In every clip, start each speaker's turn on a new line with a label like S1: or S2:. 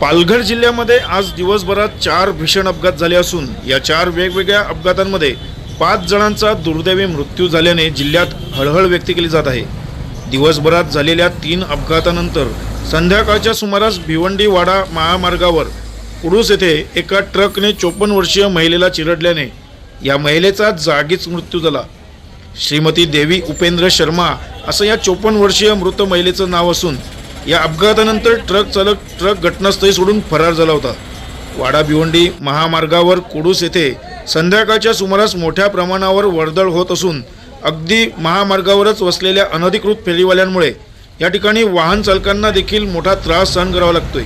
S1: पालघर जिल्ह्यामध्ये आज दिवसभरात चार भीषण अपघात झाले असून या चार वेगवेगळ्या अपघातांमध्ये पाच जणांचा दुर्दैवी मृत्यू झाल्याने जिल्ह्यात हळहळ व्यक्त केली जात आहे. दिवसभरात झालेल्या तीन अपघातानंतर संध्याकाळच्या सुमारास भिवंडी वाडा महामार्गावर पुरुष येथे एका ट्रकने चोपन्न वर्षीय महिलेला चिरडल्याने या महिलेचा जागीच मृत्यू झाला. श्रीमती देवी उपेंद्र शर्मा असं या चोपन्न वर्षीय मृत महिलेचं नाव असून या अपघातानंतर ट्रक चालक ट्रक घटनास्थळी सोडून फरार झाला होता. वाडा भिवंडी महामार्गावर कुडूस येथे संध्याकाळच्या सुमारास मोठ्या प्रमाणावर वर्दळ होत असून अगदी महामार्गावरच वसलेल्या अनधिकृत फेरीवाल्यांमुळे या ठिकाणी वाहन चालकांना देखील मोठा त्रास सहन करावा लागतोय.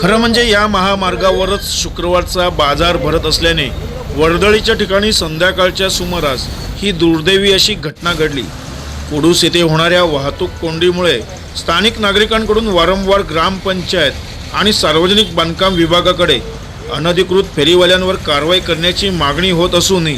S1: खरं म्हणजे या महामार्गावरच शुक्रवारचा बाजार भरत असल्याने वर्दळीच्या ठिकाणी संध्याकाळच्या सुमारास ही दुर्दैवी अशी घटना घडली. कुडूस येथे होणाऱ्या वाहतूक कोंडीमुळे स्थानिक नागरिकांकडून वारंवार ग्रामपंचायत आणि सार्वजनिक बांधकाम विभागाकडे अनधिकृत फेरीवाल्यांवर कारवाई करण्याची मागणी होत असूनही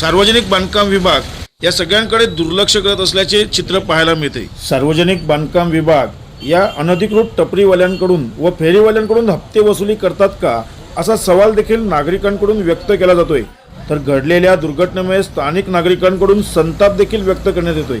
S1: सार्वजनिक बांधकाम विभाग या सगळ्यांकडे दुर्लक्ष करत असल्याचे चित्र पाहायला मिळते. सार्वजनिक बांधकाम विभाग या अनधिकृत टपरीवाल्यांकडून व फेरीवाल्यांकडून हप्ते वसुली करतात का असा सवाल देखील नागरिकांकडून व्यक्त केला जातोय. तर घडलेल्या दुर्घटनेमुळे स्थानिक नागरिकांकडून संताप देखील व्यक्त करण्यात येतोय.